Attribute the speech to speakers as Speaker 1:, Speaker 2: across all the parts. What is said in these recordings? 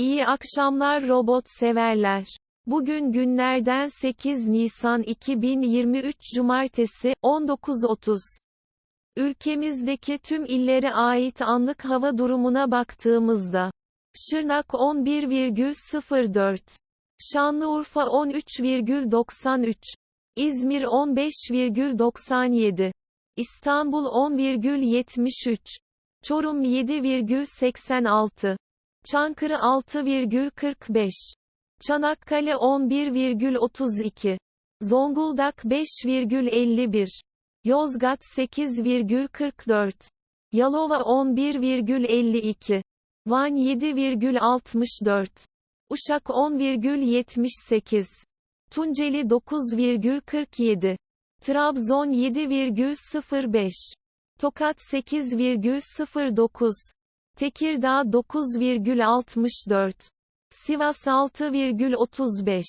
Speaker 1: İyi akşamlar robot severler. Bugün günlerden 8 Nisan 2023 Cumartesi, 19.30. Ülkemizdeki tüm illere ait anlık hava durumuna baktığımızda, Şırnak 11,04, Şanlıurfa 13,93, İzmir 15,97, İstanbul 10,73, Çorum 7,86, Çankırı 6,45, Çanakkale 11,32, Zonguldak 5,51, Yozgat 8,44, Yalova 11,52, Van 7,64, Uşak 10,78, Tunceli 9,47, Trabzon 7,05, Tokat 8,09, Tekirdağ 9,64, Sivas 6,35,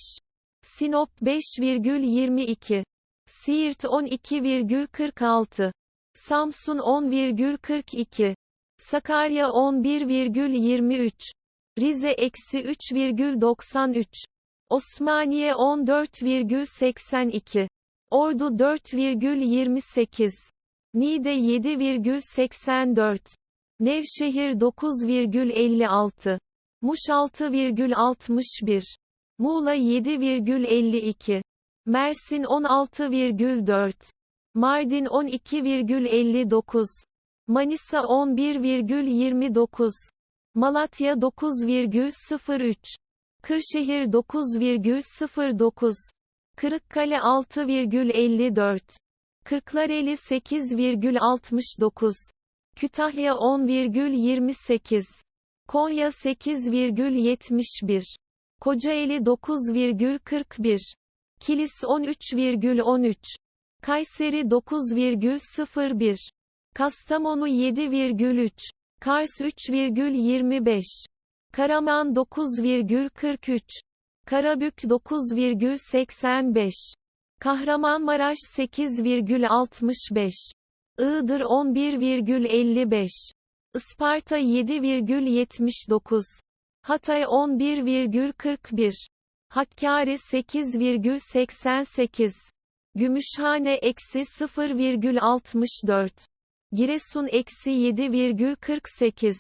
Speaker 1: Sinop 5,22, Siirt 12,46, Samsun 10,42, Sakarya 11,23, Rize eksi 3,93, Osmaniye 14,82, Ordu 4,28, Niğde 7,84, Nevşehir 9,56, Muş 6,61, Muğla 7,52, Mersin 16,4, Mardin 12,59, Manisa 11,29, Malatya 9,03, Kırşehir 9,09, Kırıkkale 6,54, Kırklareli 8,69, Kütahya 10,28, Konya 8,71, Kocaeli 9,41, Kilis 13,13, Kayseri 9,01, Kastamonu 7,3, Kars 3,25, Karaman 9,43, Karabük 9,85, Kahramanmaraş 8,65, Iğdır 11,55, Isparta 7,79, Hatay 11,41, Hakkari 8,88, Gümüşhane eksi 0,64, Giresun eksi 7,48,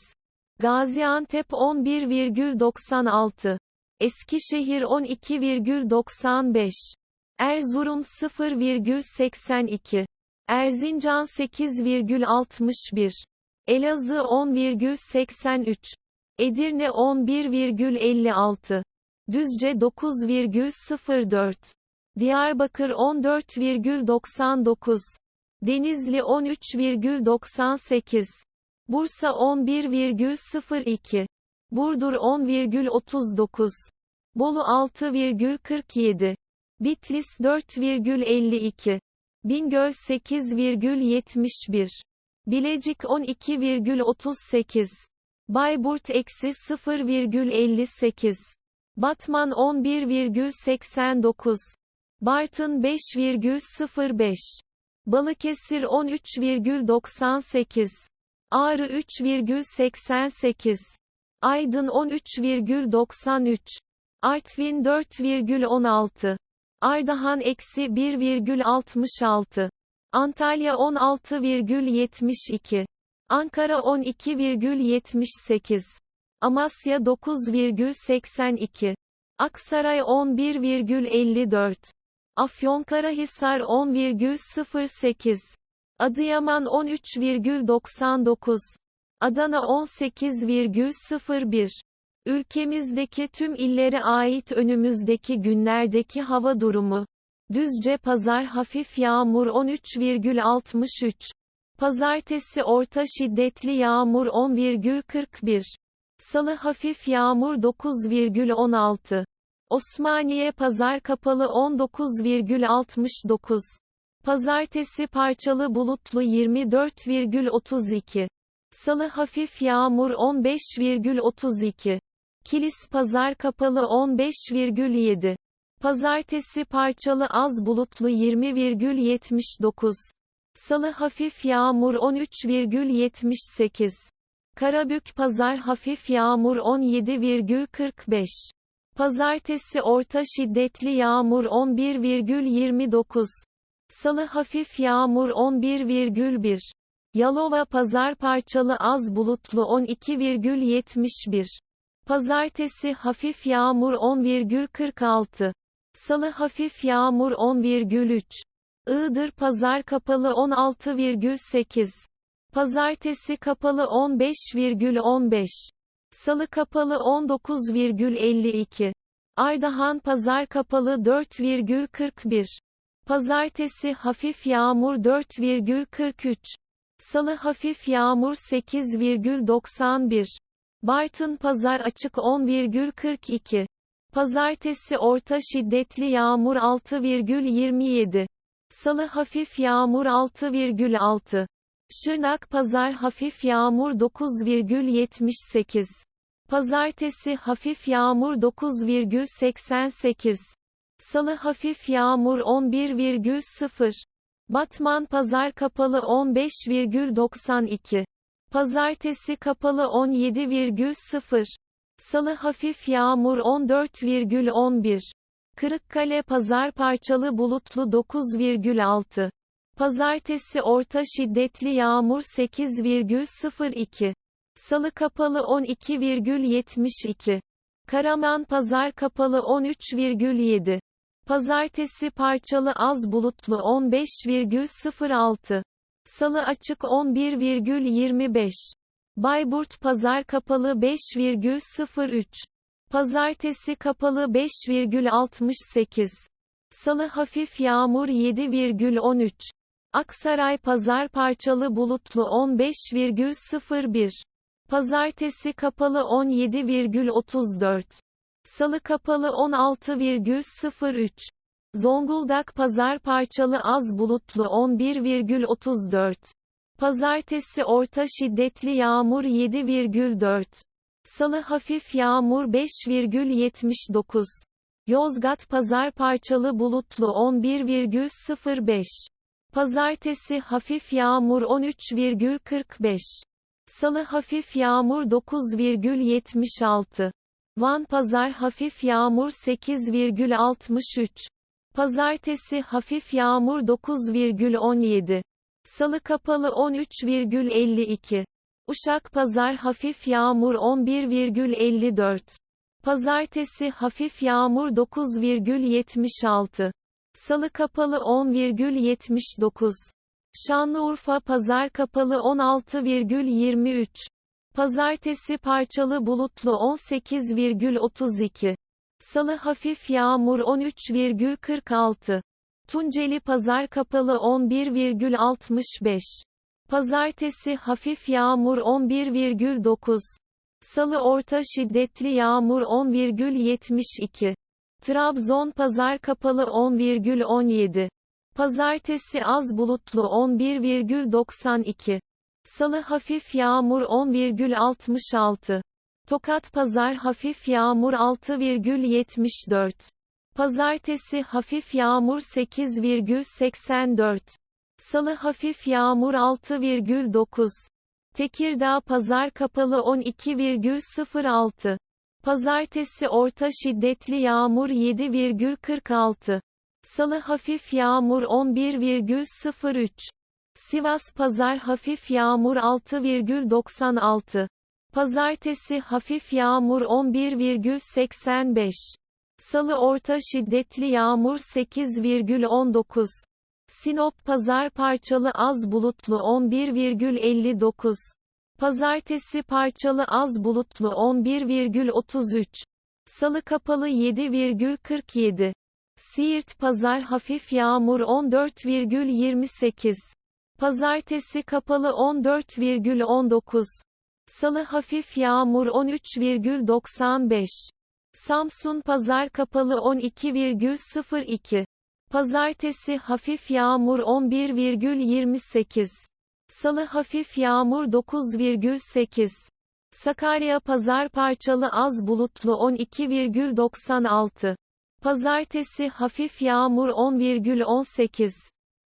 Speaker 1: Gaziantep 11,96, Eskişehir 12,95, Erzurum 0,82, Erzincan 8,61, Elazığ 10,83, Edirne 11,56, Düzce 9,04, Diyarbakır 14,99, Denizli 13,98, Bursa 11,02, Burdur 10,39, Bolu 6,47, Bitlis 4,52, Bingöl 8,71, Bilecik 12,38, Bayburt eksi 0,58, Batman 11,89, Bartın 5,05, Balıkesir 13,98, Ağrı 3,88, Aydın 13,93, Artvin 4,16, Ardahan eksi 1,66, Antalya 16,72, Ankara 12,78, Amasya 9,82, Aksaray 11,54, Afyonkarahisar 10,08, Adıyaman 13,99, Adana 18,01. Ülkemizdeki tüm illere ait önümüzdeki günlerdeki hava durumu. Düzce Pazar hafif yağmur 13,63. Pazartesi orta şiddetli yağmur 10,41. Salı hafif yağmur 9,16. Osmaniye Pazar kapalı 19,69. Pazartesi parçalı bulutlu 24,32. Salı hafif yağmur 15,32. Kilis Pazar kapalı 15,7. Pazartesi parçalı az bulutlu 20,79. Salı hafif yağmur 13,78. Karabük Pazar hafif yağmur 17,45. Pazartesi orta şiddetli yağmur 11,29. Salı hafif yağmur 11,1. Yalova Pazar parçalı az bulutlu 12,71. Pazartesi hafif yağmur 10,46. Salı hafif yağmur 10,3. Iğdır Pazar kapalı 16,8. Pazartesi kapalı 15,15. Salı kapalı 19,52. Ardahan Pazar kapalı 4,41. Pazartesi hafif yağmur 4,43. Salı hafif yağmur 8,91. Bartın Pazar açık 10,42. Pazartesi orta şiddetli yağmur 6,27. Salı hafif yağmur 6,6. Şırnak Pazar hafif yağmur 9,78. Pazartesi hafif yağmur 9,88. Salı hafif yağmur 11,0. Batman Pazar kapalı 15,92. Pazartesi kapalı 17,0. Salı hafif yağmur 14,11. Kırıkkale Pazar parçalı bulutlu 9,6. Pazartesi orta şiddetli yağmur 8,02. Salı kapalı 12,72. Karaman Pazar kapalı 13,7. Pazartesi parçalı az bulutlu 15,06. Salı açık 11,25. Bayburt Pazar kapalı 5,03. Pazartesi kapalı 5,68. Salı hafif yağmur 7,13. Aksaray Pazar parçalı bulutlu 15,01. Pazartesi kapalı 17,34. Salı kapalı 16,03. Zonguldak Pazar parçalı az bulutlu 11,34. Pazartesi orta şiddetli yağmur 7,4. Salı hafif yağmur 5,79. Yozgat Pazar parçalı bulutlu 11,05. Pazartesi hafif yağmur 13,45. Salı hafif yağmur 9,76. Van Pazar hafif yağmur 8,63. Pazartesi hafif yağmur 9,17. Salı kapalı 13,52. Uşak Pazar hafif yağmur 11,54. Pazartesi hafif yağmur 9,76. Salı kapalı 10,79. Şanlıurfa Pazar kapalı 16,23. Pazartesi parçalı bulutlu 18,32. Salı hafif yağmur 13,46. Tunceli Pazar kapalı 11,65. Pazartesi hafif yağmur 11,9. Salı orta şiddetli yağmur 10,72. Trabzon Pazar kapalı 10,17. Pazartesi az bulutlu 11,92. Salı hafif yağmur 10,66. Tokat Pazar hafif yağmur 6,74. Pazartesi hafif yağmur 8,84. Salı hafif yağmur 6,9. Tekirdağ Pazar kapalı 12,06. Pazartesi orta şiddetli yağmur 7,46. Salı hafif yağmur 11,03. Sivas Pazar hafif yağmur 6,96. Pazartesi hafif yağmur 11,85. Salı orta şiddetli yağmur 8,19. Sinop Pazar parçalı az bulutlu 11,59. Pazartesi parçalı az bulutlu 11,33. Salı kapalı 7,47. Siirt Pazar hafif yağmur 14,28. Pazartesi kapalı 14,19. Salı hafif yağmur 13,95. Samsun Pazar kapalı 12,02. Pazartesi hafif yağmur 11,28. Salı hafif yağmur 9,8. Sakarya Pazar parçalı az bulutlu 12,96. Pazartesi hafif yağmur 10,18.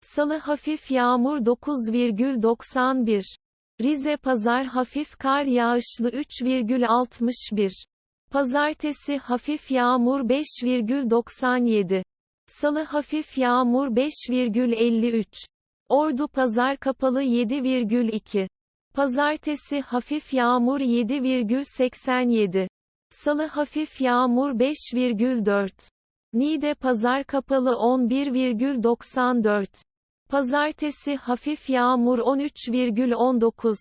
Speaker 1: Salı hafif yağmur 9,91. Rize Pazar hafif kar yağışlı 3,61. Pazartesi hafif yağmur 5,97. Salı hafif yağmur 5,53. Ordu Pazar kapalı 7,2. Pazartesi hafif yağmur 7,87. Salı hafif yağmur 5,4. Niğde Pazar kapalı 11,94. Pazartesi hafif yağmur 13,19.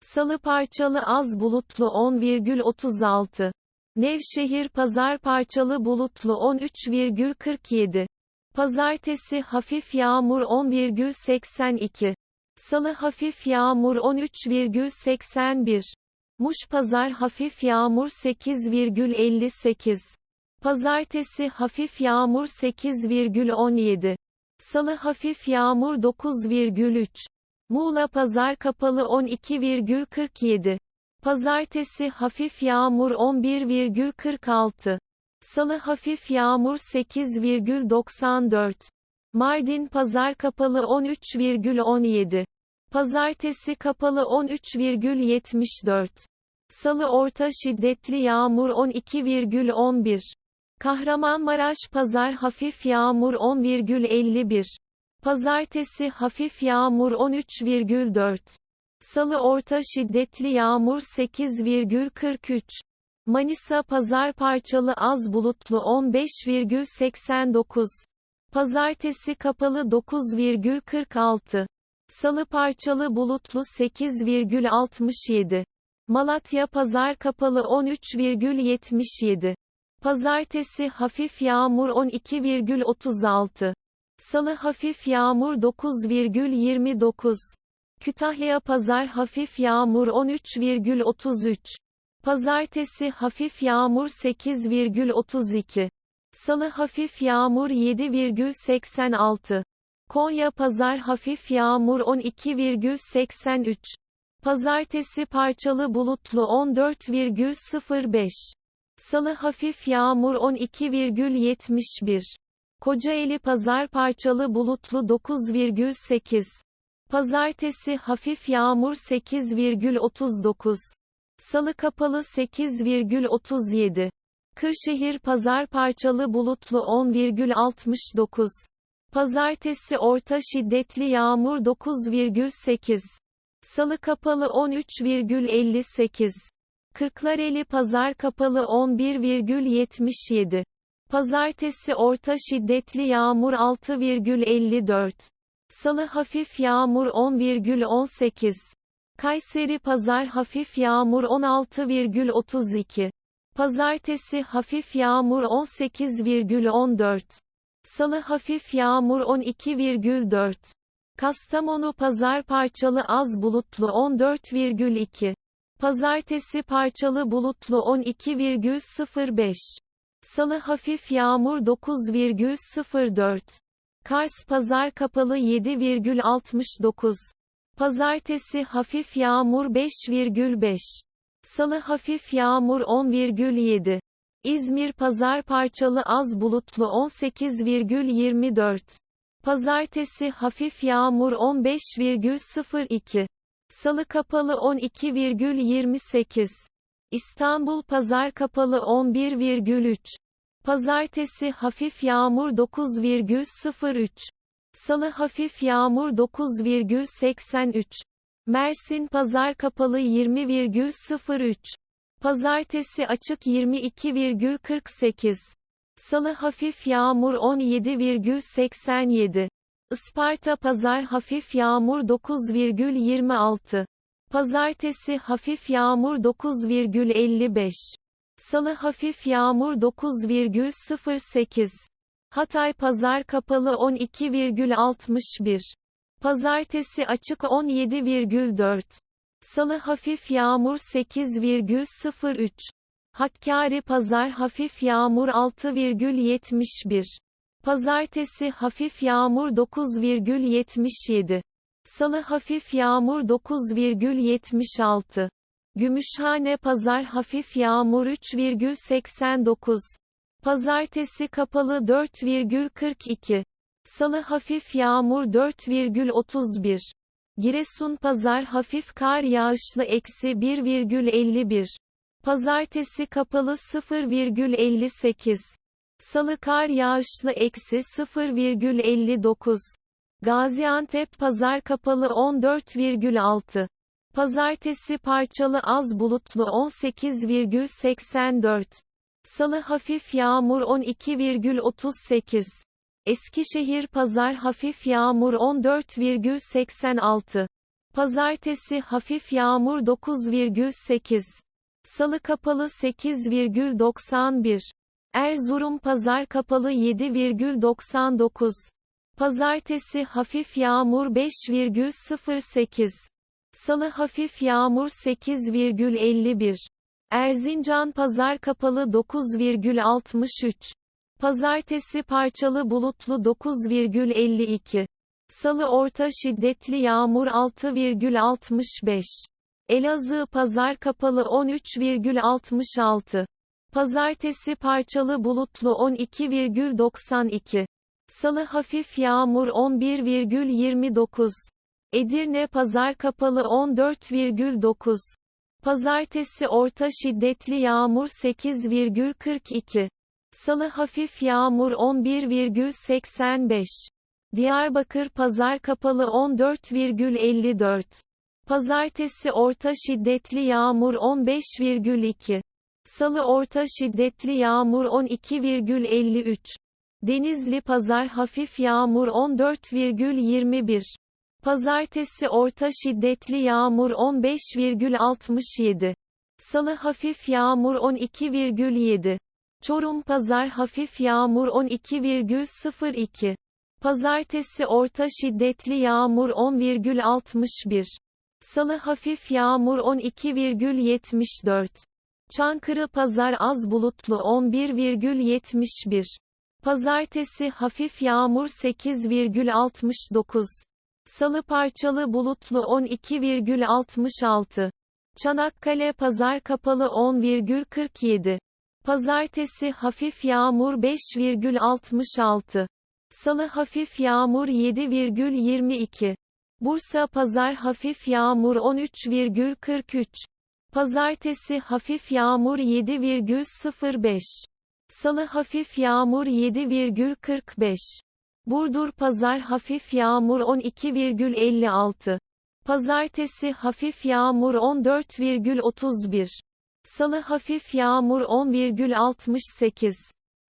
Speaker 1: Salı parçalı az bulutlu 10,36. Nevşehir Pazar parçalı bulutlu 13,47. Pazartesi hafif yağmur 10,82. Salı hafif yağmur 13,81. Muş Pazar hafif yağmur 8,58. Pazartesi hafif yağmur 8,17. Salı hafif yağmur 9,3. Muğla Pazar kapalı 12,47. Pazartesi hafif yağmur 11,46. Salı hafif yağmur 8,94. Mardin Pazar kapalı 13,17. Pazartesi kapalı 13,74. Salı orta şiddetli yağmur 12,11. Kahramanmaraş Pazar hafif yağmur 10,51. Pazartesi hafif yağmur 13,4. Salı orta şiddetli yağmur 8,43. Manisa Pazar parçalı az bulutlu 15,89. Pazartesi kapalı 9,46. Salı parçalı bulutlu 8,67. Malatya Pazar kapalı 13,77. Pazartesi hafif yağmur 12,36. Salı hafif yağmur 9,29. Kütahya Pazar hafif yağmur 13,33. Pazartesi hafif yağmur 8,32. Salı hafif yağmur 7,86. Konya Pazar hafif yağmur 12,83. Pazartesi parçalı bulutlu 14,05. Salı hafif yağmur 12,71. Kocaeli Pazar parçalı bulutlu 9,8. Pazartesi hafif yağmur 8,39. Salı kapalı 8,37. Kırşehir Pazar parçalı bulutlu 10,69. Pazartesi orta şiddetli yağmur 9,8. Salı kapalı 13,58. Kırklareli Pazar kapalı 11,77. Pazartesi orta şiddetli yağmur 6,54. Salı hafif yağmur 10,18. Kayseri Pazar hafif yağmur 16,32. Pazartesi hafif yağmur 18,14. Salı hafif yağmur 12,4. Kastamonu Pazar parçalı az bulutlu 14,2. Pazartesi parçalı bulutlu 12,05. Salı hafif yağmur 9,04. Kars Pazar kapalı 7,69. Pazartesi hafif yağmur 5,5. Salı hafif yağmur 10,7. İzmir Pazar parçalı az bulutlu 18,24. Pazartesi hafif yağmur 15,02. Salı kapalı 12,28. İstanbul Pazar kapalı 11,3. Pazartesi hafif yağmur 9,03. Salı hafif yağmur 9,83. Mersin Pazar kapalı 20,03. Pazartesi açık 22,48. Salı hafif yağmur 17,87. Isparta Pazar hafif yağmur 9,26. Pazartesi hafif yağmur 9,55. Salı hafif yağmur 9,08. Hatay Pazar kapalı 12,61. Pazartesi açık 17,4. Salı hafif yağmur 8,03. Hakkari Pazar hafif yağmur 6,71. Pazartesi hafif yağmur 9,77. Salı hafif yağmur 9,76. Gümüşhane Pazar hafif yağmur 3,89. Pazartesi kapalı 4,42. Salı hafif yağmur 4,31. Giresun Pazar hafif kar yağışlı eksi 1,51. Pazartesi kapalı 0,58. Salı kar yağışlı eksi 0,59. Gaziantep Pazar kapalı 14,6. Pazartesi parçalı az bulutlu 18,84. Salı hafif yağmur 12,38. Eskişehir Pazar hafif yağmur 14,86. Pazartesi hafif yağmur 9,8. Salı kapalı 8,91. Erzurum Pazar kapalı 7,99. Pazartesi hafif yağmur 5,08. Salı hafif yağmur 8,51. Erzincan Pazar kapalı 9,63. Pazartesi parçalı bulutlu 9,52. Salı orta şiddetli yağmur 6,65. Elazığ Pazar kapalı 13,66. Pazartesi parçalı bulutlu 12,92. Salı hafif yağmur 11,29. Edirne Pazar kapalı 14,9. Pazartesi orta şiddetli yağmur 8,42. Salı hafif yağmur 11,85. Diyarbakır Pazar kapalı 14,54. Pazartesi orta şiddetli yağmur 15,2. Salı orta şiddetli yağmur 12,53. Denizli Pazar hafif yağmur 14,21. Pazartesi orta şiddetli yağmur 15,67. Salı hafif yağmur 12,7. Çorum Pazar hafif yağmur 12,02. Pazartesi orta şiddetli yağmur 10,61. Salı hafif yağmur 12,74. Çankırı Pazar az bulutlu 11,71. Pazartesi hafif yağmur 8,69. Salı parçalı bulutlu 12,66. Çanakkale Pazar kapalı 10,47. Pazartesi hafif yağmur 5,66. Salı hafif yağmur 7,22. Bursa Pazar hafif yağmur 13,43. Pazartesi hafif yağmur 7,05. Salı hafif yağmur 7,45. Burdur Pazar hafif yağmur 12,56. Pazartesi hafif yağmur 14,31. Salı hafif yağmur 10,68.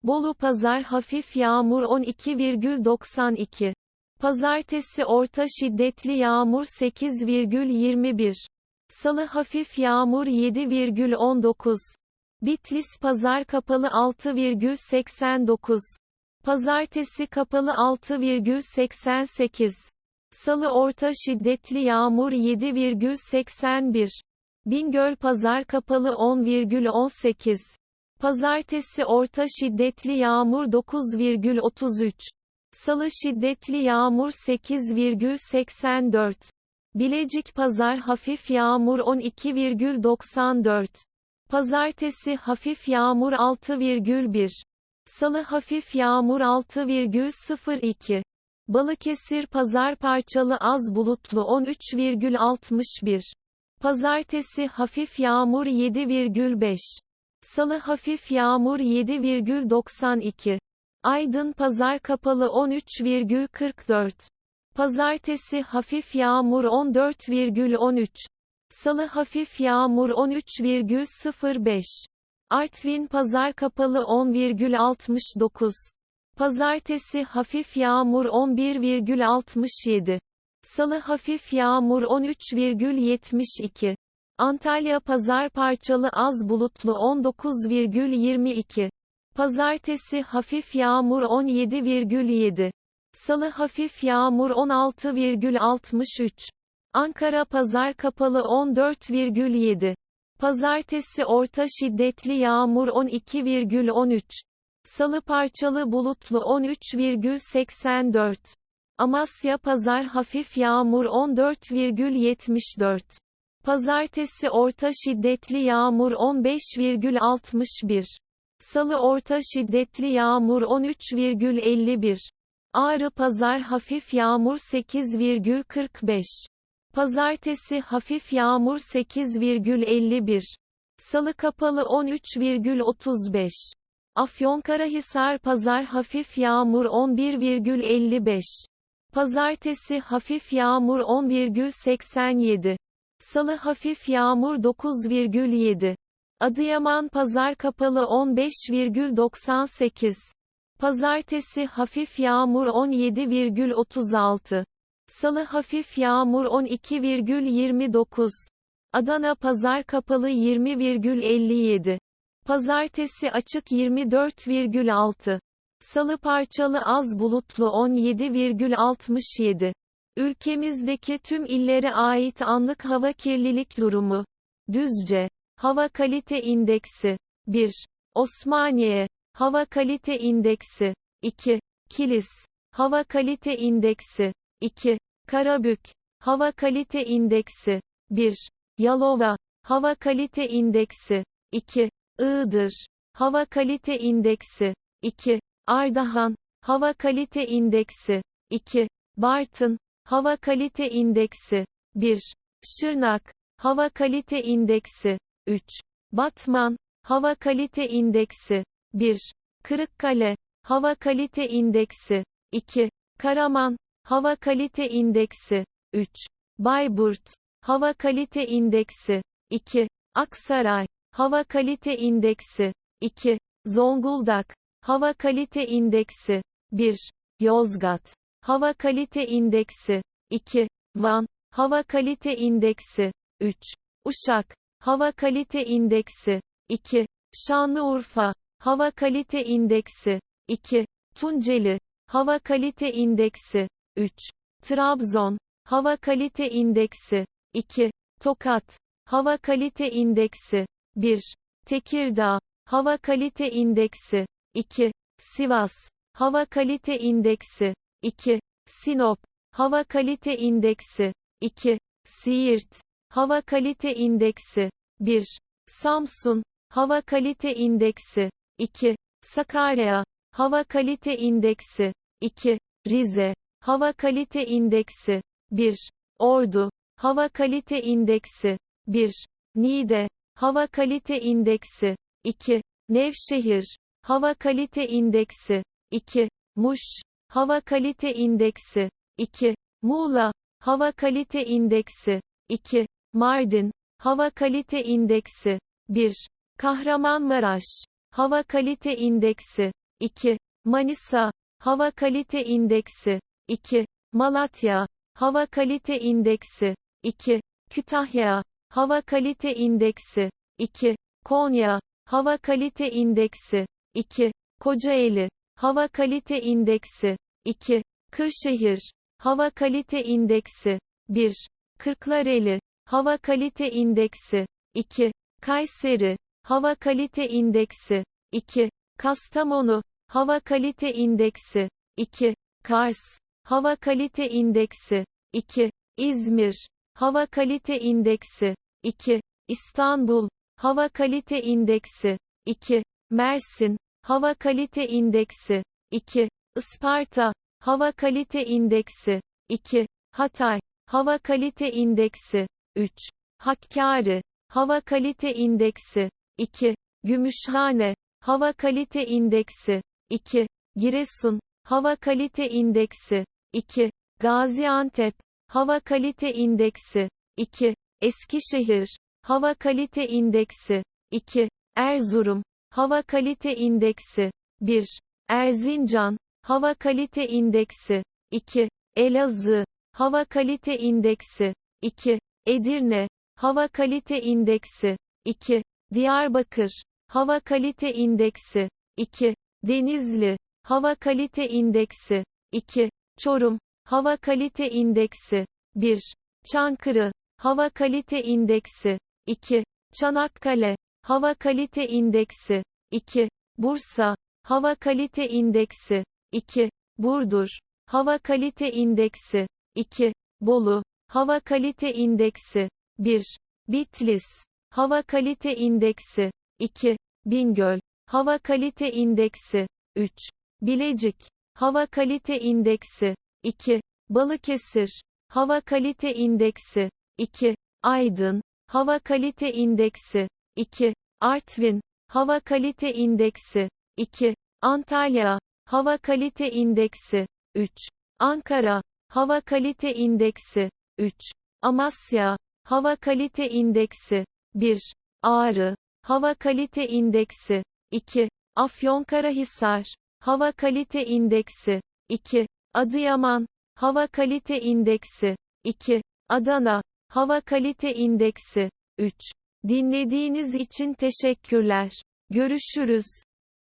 Speaker 1: Bolu Pazar hafif yağmur 12,92. Pazartesi orta şiddetli yağmur 8,21. Salı hafif yağmur 7,19. Bitlis Pazar kapalı 6,89. Pazartesi kapalı 6,88. Salı orta şiddetli yağmur 7,81. Bingöl Pazar kapalı 10,18. Pazartesi orta şiddetli yağmur 9,33. Salı şiddetli yağmur 8,84. Bilecik Pazar hafif yağmur 12,94. Pazartesi hafif yağmur 6,1. Salı hafif yağmur 6,02. Balıkesir Pazar parçalı az bulutlu 13,61. Pazartesi hafif yağmur 7,5. Salı hafif yağmur 7,92. Aydın Pazar kapalı 13,44. Pazartesi hafif yağmur 14,13. Salı hafif yağmur 13,05. Artvin Pazar kapalı 10,69. Pazartesi hafif yağmur 11,67. Salı hafif yağmur 13,72. Antalya Pazar parçalı az bulutlu 19,22. Pazartesi hafif yağmur 17,7. Salı hafif yağmur 16,63. Ankara Pazar kapalı 14,7. Pazartesi orta şiddetli yağmur 12,13. Salı parçalı bulutlu 13,84. Amasya Pazar hafif yağmur 14,74. Pazartesi orta şiddetli yağmur 15,61. Salı orta şiddetli yağmur 13,51. Ağrı Pazar hafif yağmur 8,45. Pazartesi hafif yağmur 8,51. Salı kapalı 13,35. Afyonkarahisar pazar hafif yağmur 11,55. Pazartesi hafif yağmur 10,87. Salı hafif yağmur 9,7. Adıyaman pazar kapalı 15,98. Pazartesi hafif yağmur 17,36. Salı hafif yağmur 12,29. Adana pazar kapalı 20,57. Pazartesi açık 24,6. Salı parçalı az bulutlu 17,67. Ülkemizdeki tüm illere ait anlık hava kirlilik durumu. Düzce. Hava kalite indeksi. 1. Osmaniye. Hava kalite indeksi. 2. Kilis. Hava kalite indeksi. 2. Karabük. Hava kalite indeksi. 1. Yalova. Hava kalite indeksi. 2. Iğdır. Hava kalite indeksi. 2. Ardahan. Hava kalite indeksi. 2. Bartın. Hava kalite indeksi. 1. Şırnak. Hava kalite indeksi. 3. Batman. Hava kalite indeksi. 1. Kırıkkale. Hava kalite indeksi. 2. Karaman. Hava kalite indeksi. 3. Bayburt. Hava kalite indeksi. 2. Aksaray. Hava kalite indeksi. 2. Zonguldak. Hava kalite indeksi. 1. Yozgat. Hava kalite indeksi. 2. Van. Hava kalite indeksi. 3. Uşak. Hava kalite indeksi. 2. Şanlıurfa. Hava kalite indeksi. 2. Tunceli. Hava kalite indeksi. 3. Trabzon. Hava kalite indeksi. 2. Tokat. Hava kalite indeksi. 1. Tekirdağ. Hava kalite indeksi. 2. Sivas. Hava kalite indeksi. 2. Sinop. Hava kalite indeksi. 2. Siirt. Hava kalite indeksi. 1. Samsun. Hava kalite indeksi. 2. Sakarya. Hava kalite indeksi. 2. Rize. Hava kalite indeksi. 1. Ordu. Hava kalite indeksi. 1. Niğde. Hava kalite indeksi. 2. Nevşehir. Hava kalite indeksi. 2. Muş. Hava kalite indeksi. 2. Muğla. Hava kalite indeksi. 2. Mardin. Hava kalite indeksi. 1. Kahramanmaraş. Hava kalite indeksi. 2. Manisa. Hava kalite indeksi. 2. Malatya. Hava kalite indeksi. 2. Kütahya. Hava kalite indeksi. 2. Konya. Hava kalite indeksi. 2. Kocaeli. Hava kalite indeksi. 2. Kırşehir. Hava kalite indeksi. 1. Kırklareli. Hava kalite indeksi. 2. Kayseri. Hava kalite indeksi. 2. Kastamonu. Hava kalite indeksi. 2. Kars. Hava kalite indeksi. 2. İzmir. Hava kalite indeksi. 2. İstanbul. Hava kalite indeksi. 2. Mersin. Hava kalite indeksi. 2. Isparta. Hava kalite indeksi. 2. Hatay. Hava kalite indeksi. 3. Hakkari. Hava kalite indeksi. 2. Gümüşhane. Hava kalite indeksi. 2. Giresun. Hava kalite indeksi. 2. Gaziantep. Hava kalite indeksi. 2. Eskişehir. Hava kalite indeksi. 2. Erzurum. Hava kalite indeksi. 1. Erzincan. Hava kalite indeksi. 2. Elazığ. Hava kalite indeksi. 2. Edirne. Hava kalite indeksi. 2. Diyarbakır. Hava kalite indeksi. 2. Denizli. Hava kalite indeksi. 2. Çorum. Hava kalite indeksi. 1. Çankırı. Hava kalite indeksi. 2. Çanakkale. Hava kalite indeksi. 2. Bursa. Hava kalite indeksi. 2. Burdur. Hava kalite indeksi. 2. Bolu. Hava kalite indeksi. 1. Bitlis. Hava kalite indeksi. 2. Bingöl. Hava kalite indeksi. 3. Bilecik. Hava kalite indeksi. 2. Balıkesir. Hava Kalite İndeksi 2. Aydın Hava Kalite İndeksi 2. Artvin Hava Kalite İndeksi 2. Antalya Hava Kalite İndeksi 3. Ankara Hava Kalite İndeksi 3. Amasya Hava Kalite İndeksi 1. Ağrı Hava Kalite İndeksi 2. Afyonkarahisar Hava Kalite İndeksi 2. Adıyaman Hava Kalite İndeksi 2. Adana Hava Kalite İndeksi 3. Dinlediğiniz için teşekkürler. Görüşürüz.